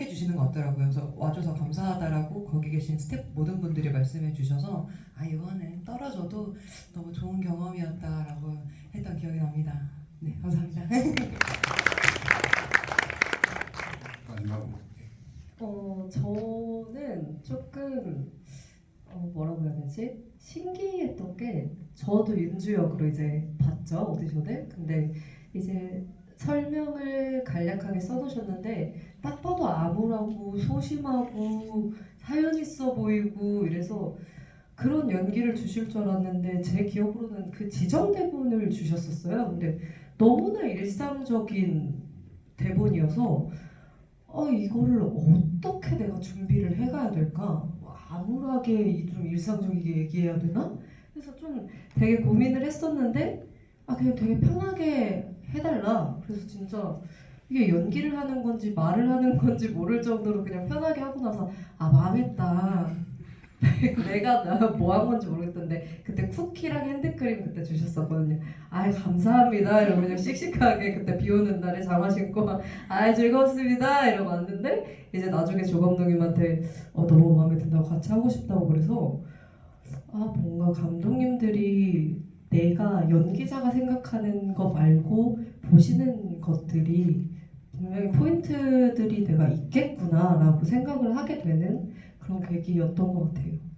생각해 주시는 것 같더라고요. 그래서 와줘서 감사하다라고 거기 계신 스태프 모든 분들이 말씀해 주셔서 아 이거는 떨어져도 너무 좋은 경험이었다라고 했던 기억이 납니다. 네 감사합니다. 어, 저는 조금 어, 뭐라고 해야 되지? 신기했던 게 저도 윤주 역으로 이제 봤죠 오디션을. 근데 이제 설명을 간략하게 써놓으셨는데 딱 봐도 암울하고 소심하고 사연 있어 보이고 이래서 그런 연기를 주실 줄 알았는데 제 기억으로는 그 지정 대본을 주셨었어요. 근데 너무나 일상적인 대본이어서 어 이거를 어떻게 내가 준비를 해가야 될까? 뭐 암울하게 이- 좀 일상적이게 얘기해야 되나? 그래서 좀 되게 고민을 했었는데 아 그냥 되게 편하게 해달라. 그래서 진짜 이게 연기를 하는 건지 말을 하는 건지 모를 정도로 그냥 편하게 하고 나서 아 망했다. 내가 뭐 한 건지 모르겠던데 그때 쿠키랑 핸드크림 그때 주셨었거든요. 아 감사합니다. 이러고 그냥 씩씩하게 그때 비 오는 날에 장화 신고 아 즐거웠습니다 이러고 왔는데 이제 나중에 조 감독님한테 어, 너무 마음에 든다고 같이 하고 싶다고 그래서 아 뭔가 감독님들이 내가 연기자가 생각하는 거 말고 보시는 것들이 분명히 포인트들이 내가 있겠구나라고 생각을 하게 되는 그런 계기였던 것 같아요.